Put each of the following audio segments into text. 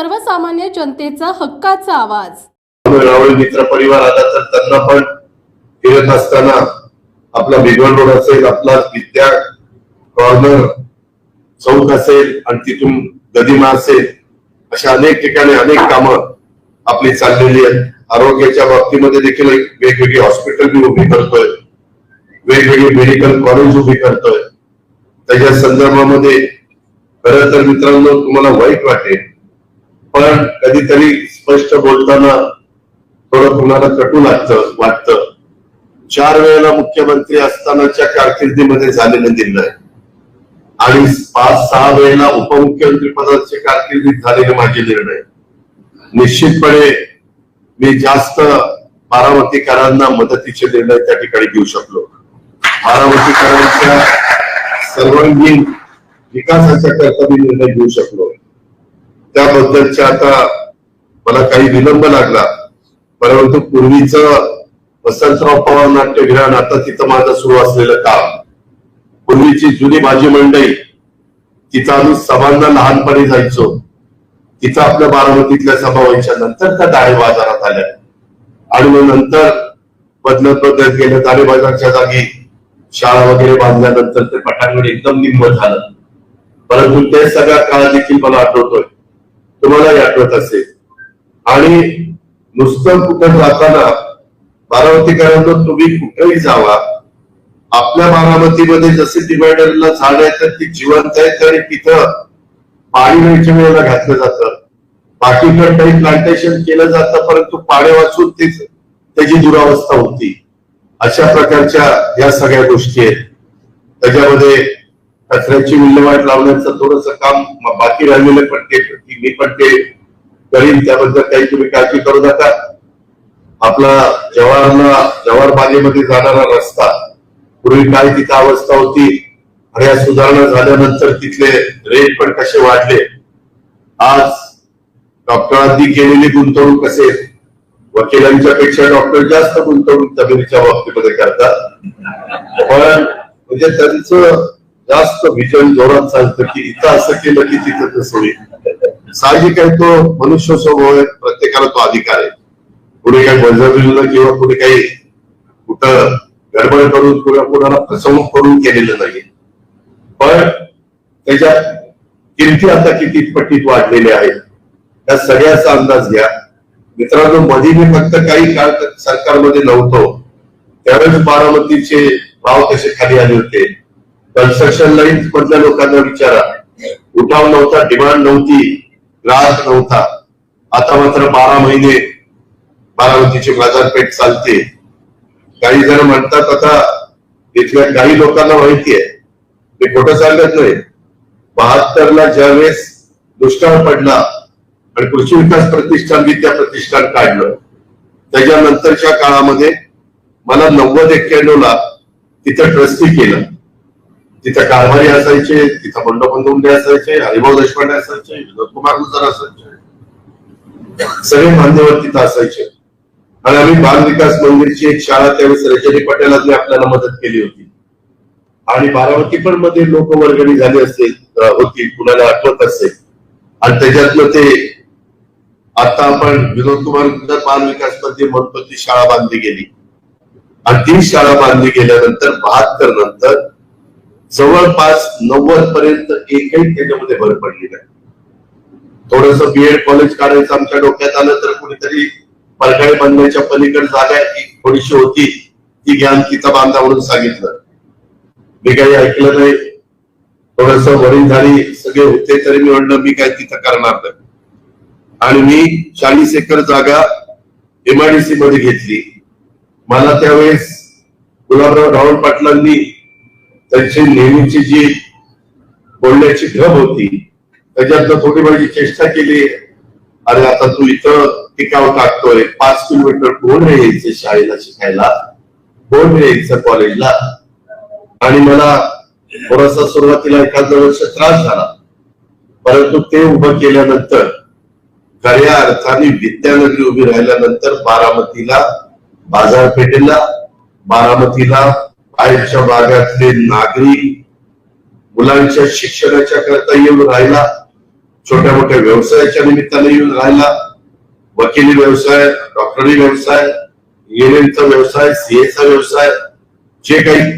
सर्वसामान्य जनतेचा हक्काचा आवाज. मित्र परिवार आला तर त्यांना पण फिरत असताना आपला भिगवण रोड असेल आपला विद्या कॉर्नर चौक असेल आणि तिथून गदिमा असेल अशा अनेक ठिकाणी अनेक कामं आपली चाललेली आहेत. आरोग्याच्या बाबतीमध्ये देखील एक वेगवेगळी हॉस्पिटल मी उभी करतोय. वेगवेगळी मेडिकल कॉलेज उभी करतोय. त्याच्या संदर्भामध्ये खरं तर मित्रांनो तुम्हाला वाईट वाटेल. पण कधीतरी स्पष्ट बोलताना थोडं कुणाला कटू लागतं वाटतं. चार वेळेला मुख्यमंत्री असतानाच्या कारकिर्दीमध्ये झालेलं निर्णय. आणि पाच सहा वेळेला उपमुख्यमंत्री पदाचे कारकिर्दीत झालेले माझे निर्णय. निश्चितपणे मी जास्त बारामतीकरांना मदतीचे निर्णय त्या ठिकाणी घेऊ शकलो. बारामतीकरांच्या सर्वांगीण विकासाच्या करता मी निर्णय घेऊ शकलो. त्याबद्दलच्या आता मला काही विलंब लागला. परंतु पूर्वीच वसंतराव पवार नाट्यगृह आता तिथं माझं सुरू असलेलं काम. पूर्वीची जुनी माझी मंडई तिथं आम्ही सभांना लहानपणी जायचो. तिथं आपल्या बारामतीतल्या सभा व्हायच्या नंतर त्या दाणे बाजारात आल्या. आणि मग नंतर बदलत बदलत गेलं दाणे बाजारच्या जागी शाळा वगैरे बांधल्यानंतर ते पटांगण एकदम निम्म झालं. परंतु ते सगळा काळ देखील मला आठवतोय. तुम्हालाही आठवत असेल. आणि नुसतं कुठं जाताना बारामतीकरांना तुम्ही कुठेही जावा आपल्या बारामतीमध्ये जसे डिवायडरला झाड आहे तर ती जिवंत आहेत आणि तिथं पाणी वेळच्या वेळेला घातलं जातं. बाकीकडे काही प्लांटेशन केलं जातं परंतु पाणी वाचून तीच त्याची दुरावस्था होती. अशा प्रकारच्या या सगळ्या गोष्टी आहेत. त्याच्यामध्ये कचऱ्याची विल्हेवाट लावण्याचं थोडस काम बाकी राहिलेलं पण ते मी पण ते करीन. त्याबद्दल काही तुम्ही काळजी करू नका. आपला जवाहरला जवाहर बागेमध्ये जाणारा रस्ता पूर्वी काय तिथं अवस्था होती आणि या सुधारणा झाल्यानंतर तिथले रेट पण कसे वाढले? आज डॉक्टरांनी केलेली गुंतवणूक असेल वकिलांच्या पेक्षा डॉक्टर जास्त गुंतवणूक जमिनीच्या बाबतीमध्ये करतात. पण म्हणजे त्यांचं जास्त विजन जोरात चालतं की इथं असं केलं की तिथं तसं होईल साहजिक आहे तो मनुष्य स्वभाव आहे प्रत्येकाला तो अधिकार आहे. कुणी काही बळजबरीनं किंवा कुणी काही कुठं गडबड करून कुणा कुणाला फसवणूक करून केलेलं नाही पण त्याच्या किमती आता किती पटीत वाढलेल्या आहेत त्या सगळ्याचा अंदाज घ्या. मित्रांनो मध्ये मी फक्त काही काळ सरकारमध्ये नव्हतो. त्यावेळेस बारामतीचे भाव कसे खाली आले होते. कन्स्ट्रक्शन लाईन मधल्या लोकांना विचारा. उठाव नव्हता डिमांड नव्हती त्रास नव्हता. आता मात्र बारा महिने बारामतीची बाजारपेठ चालते. काही जण म्हणतात आता इथल्या काही लोकांना माहिती आहे. ते खोटं सांगत नाही. बहात्तर ला ज्यावेळेस दुष्काळ पडला आणि कृषी विकास प्रतिष्ठान विद्या प्रतिष्ठान काढलं. त्याच्यानंतरच्या काळामध्ये मला नव्वद एक्क्याण्णव ला तिथं ट्रस्टी केलं. तिथं कारभारी असायचे तिथं बंडोबंद उंडे असायचे हरिभाऊ देशपांडे असायचे विनोद कुमार गुजर असायचे. सगळे मान्यवर तिथं असायचे. आणि आम्ही बाल विकास मंदिरची एक शाळा त्यावेळेस रजनी पटेलांनी आपल्याला मदत केली होती. आणि बारामती पण मध्ये लोक वर्गणी झाली असेल होती कुणाला आठवत असेल. आणि त्याच्यातलं ते आता आपण विनोद कुमार गुजर बाल विकासमध्ये म्हणतो ती शाळा बांधली गेली. आणि ती शाळा बांधली गेल्यानंतर बहात्तर नंतर जवळपास नव्वद पर्यंत एकही त्याच्यामध्ये भर पडली नाही थोडस बीएड कॉलेज काढायचं आमच्या डोक्यात आलं तर कुणीतरी परगाई बांधण्याच्या पलीकडे जागा थोडीशी होती ती ज्ञान तिचा बांधा म्हणून सांगितलं. मी काही ऐकलं नाही. थोडस वडीलधारी सगळे होते तरी मी म्हणलं मी काय तिथं करणार नाही. आणि मी चाळीस एकर जागा एमआयडीसी मध्ये घेतली. मला त्यावेळेस गुलाबराव राहुल पाटलांनी त्यांची नेहमीची जी बोलण्याची ढब होती त्याच्यातनं थोडी माझी चेष्टा केली अरे आता तू इथं टिकाव टाकतोय पाच किलोमीटर कोण यायचं शाळेला शिकायला? कोण यायचं कॉलेजला आणि मला थोडासा सुरुवातीला एखाद वर्ष त्रास झाला. परंतु ते उभं केल्यानंतर खऱ्या अर्थाने विद्यानगरी उभी राहिल्यानंतर बारामतीला बाजारपेठेला बारामतीला आजच्या भागातले नागरिक मुलांच्या शिक्षणाच्या करता येऊन राहिला छोट्या मोठ्या व्यवसायाच्या निमित्ताने येऊन राहिला वकिली व्यवसाय डॉक्टरी व्यवसाय इंजिनिअरिंगचा व्यवसाय सीएचा व्यवसाय जे काही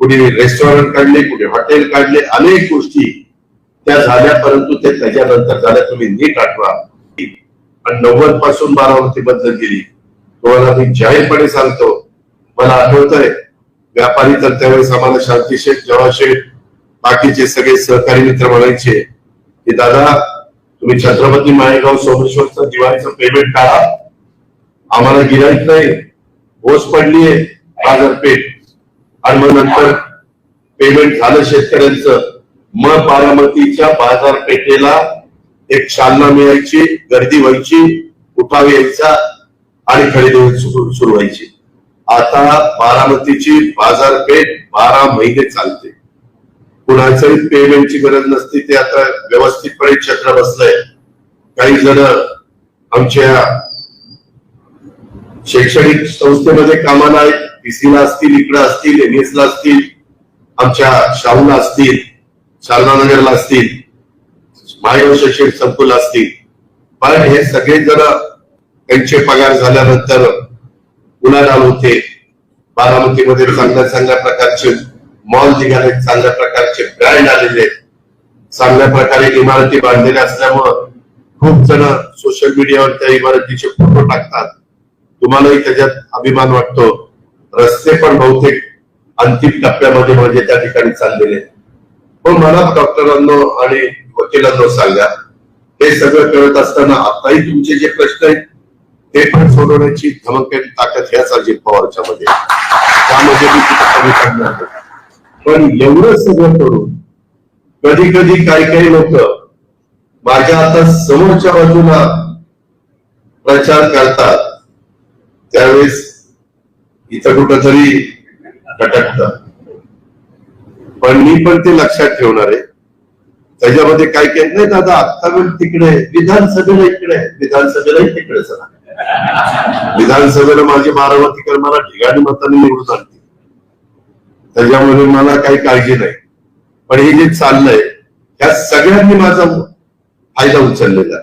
कुणी रेस्टॉरंट काढले कुणी हॉटेल काढले अनेक गोष्टी त्या झाल्या परंतु ते त्याच्यानंतर झाल्या तुम्ही नीट आठवा. पण नव्वदपासून बारामती बदलत गेली. तुम्हाला मी जाहीरपणे सांगतो मला आठवतंय व्यापारी तर त्यावेळेस आम्हाला शांती शेठ जवा शेठ बाकीचे सगळे सहकारी मित्र म्हणायचे की दादा तुम्ही छत्रपती माळेगाव सोमेश्वरचं दिवाळीचं पेमेंट काढा. आम्हाला गिराईक नाही. ओस पडलीये बाजारपेठ आणि मग नंतर पेमेंट झालं शेतकऱ्यांचं. मग बारामतीच्या बाजारपेठेला एक चालना मिळायची गर्दी व्हायची उठाव यायचा आणि खरेदी सुरू व्हायची. आता बारामतीची बाजारपेठ बारा महिने चालते. कुणाचंही पेमेंटची गरज नसते ते आता व्यवस्थितपणे चक्र बसलंय. काही जण आमच्या शैक्षणिक संस्थेमध्ये कामाला आहेत. पीसीला असतील इकडे असतील एनएस ला असतील आमच्या शाहूला असतील शारदानगरला असतील मायव शैक्षणिक संकुल असतील. पण हे सगळे जण त्यांचे पगार झाल्यानंतर उलाढाल होते बारामतीमध्ये चांगल्या चांगल्या प्रकारचे मॉल निघाले चांगल्या प्रकारचे ब्रँड आलेले. आहेत. चांगल्या प्रकारे इमारती बांधलेल्या असल्यामुळं खूप जण सोशल मीडियावर त्या इमारतीचे फोटो टाकतात. तुम्हालाही त्याच्यात अभिमान वाटतो. रस्ते पण बहुतेक अंतिम टप्प्यामध्ये म्हणजे त्या ठिकाणी चाललेले. पण मला डॉक्टरांनो आणि वकिलांनो सांगा. हे सगळं करत असताना आताही तुमचे जे प्रश्न आहेत ते पण सोडवण्याची धमक आणि ताकद ह्याच अजित पवारच्या मध्ये त्यामध्ये मी कमी करणार पण एवढं सगळं करून कधी कधी काही काही लोक माझ्या आता समोरच्या बाजूला प्रचार करतात त्यावेळेस इथं कुठंतरी खटकतात पण मी पण ते लक्षात ठेवणार आहे. त्याच्यामध्ये काय काय नाही दादा आत्ता पण तिकडे विधानसभेला इकडे विधानसभेलाही तिकडे चला. विधानसभेला माझे बारामतीकर मला ठिकाणी मताने निवडून आणतील त्याच्यामुळे मला काही काळजी नाही. पण हे जे चाललंय ह्या सगळ्यांनी माझा फायदा उचललेला.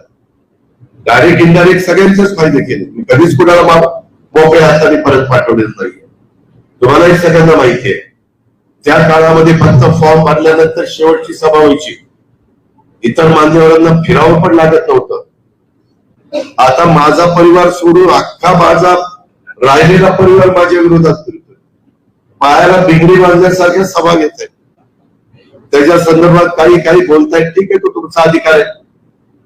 डायरेक्ट इनडायरेक्ट सगळ्यांचेच फायदे केले. मी कधीच कुणाला मा- मोकळ्या हाताने परत पाठवलेलं नाही तुम्हाला हे सगळ्यांना माहिती आहे. त्या काळामध्ये फक्त फॉर्म भरल्यानंतर शेवटची सभा व्हायची. इतर मान्यवरांना फिरावं पण लागत नव्हतं. आता माझा परिवार सोडून अख्खा माझा राहिलेला परिवार माझ्या विरोधात फिरतोय. पायाला बिंगडी बांधण्यासारख्या सभा घेत आहेत. त्याच्या संदर्भात काही काही बोलतायत ठीक आहे तो तुमचा अधिकार आहे.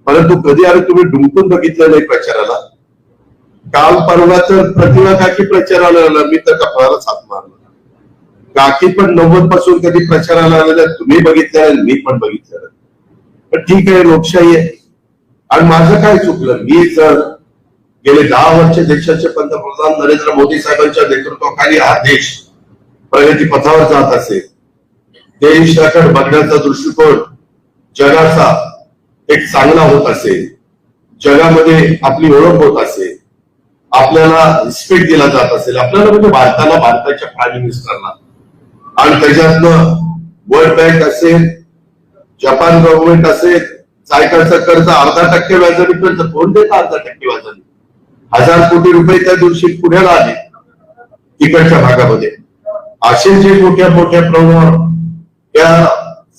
परंतु कधी अरे तुम्ही डुंकून बघितलं नाही प्रचाराला? काल परवा तर प्रतिभा काकी प्रचाराला आला मी तर कपाळाला हात मारला. काकी पण नव्वदपासून कधी प्रचाराला आलेल्या तुम्ही बघितल्या मी पण बघितलं पण ठीक आहे लोकशाही आहे. आणि माझं काय चुकलं? मी जर गेले दहा वर्ष देशाचे पंतप्रधान नरेंद्र मोदी साहेबांच्या नेतृत्वाखाली हा देश प्रगती पथावर जात असेल देशाकडे बघण्याचा दृष्टिकोन जगाचा एक चांगला होत असेल जगामध्ये आपली ओळख होत असेल आपल्याला रिस्पेक्ट दिला जात असेल आपल्याला म्हणजे भारताला भारताच्या प्राईम मिनिस्टरला आणि त्याच्यातनं वर्ल्ड बँक असेल जपान गव्हर्नमेंट असेल सायकलचं कर्ज अर्धा टक्के व्याजाने कर्ज कोण देत अर्धा टक्के व्याजाने हजार कोटी रुपये त्या दिवशी पुण्याला आले तिकडच्या भागामध्ये. असे जे मोठ्या मोठ्या प्रमाणावर त्या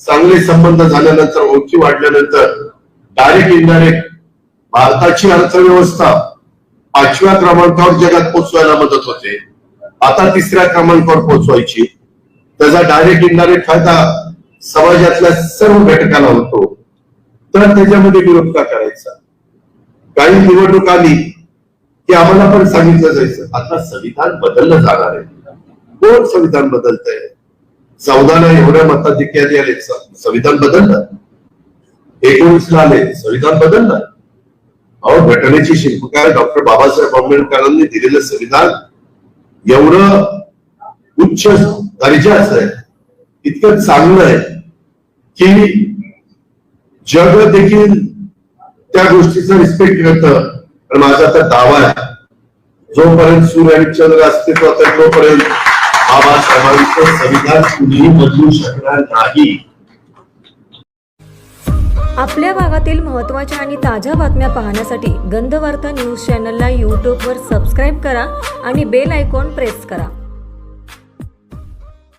चांगले संबंध झाल्यानंतर ओळखी वाढल्यानंतर डायरेक्ट इनडायरेक्ट भारताची अर्थव्यवस्था पाचव्या क्रमांकावर जगात पोहोचवायला मदत होते. आता तिसऱ्या क्रमांकावर पोहोचवायची. त्याचा डायरेक्ट इनडायरेक्ट फायदा समाजातल्या सर्व घटकाला होतो. तर त्याच्यामध्ये विरोध का करायचा? काही निवडणूक आली की आम्हाला पण सांगितलं जायचं. आता संविधान बदललं जाणार आहे. कोण संविधान बदलत आहे चौदाला एवढ्या मताधिक्याने आले. संविधान बदललं. एकोणीसला आले. संविधान बदललं. अहो घटनेची शिल्पकार डॉक्टर बाबासाहेब आंबेडकरांनी दिलेलं संविधान एवढं उच्च दर्जाचं आहे. इतकं चांगलं आहे की जग देखील त्या गोष्टीचा रिस्पेक्ट करतं पण माझा तर दावा आहे. जोपर्यंत सूर्य आणि चंद्र अस्तित्वात आहे तोपर्यंत बाबासाहेबांचं संविधान कुणीही बदलू शकणार नाही. आपल्या भागातील महत्त्वाच्या आणि ताज्या बातम्या पाहण्यासाठी गंधवार्ता न्यूज चॅनलला यूट्यूबवर सबस्क्राईब करा आणि बेल आयकॉन प्रेस करा.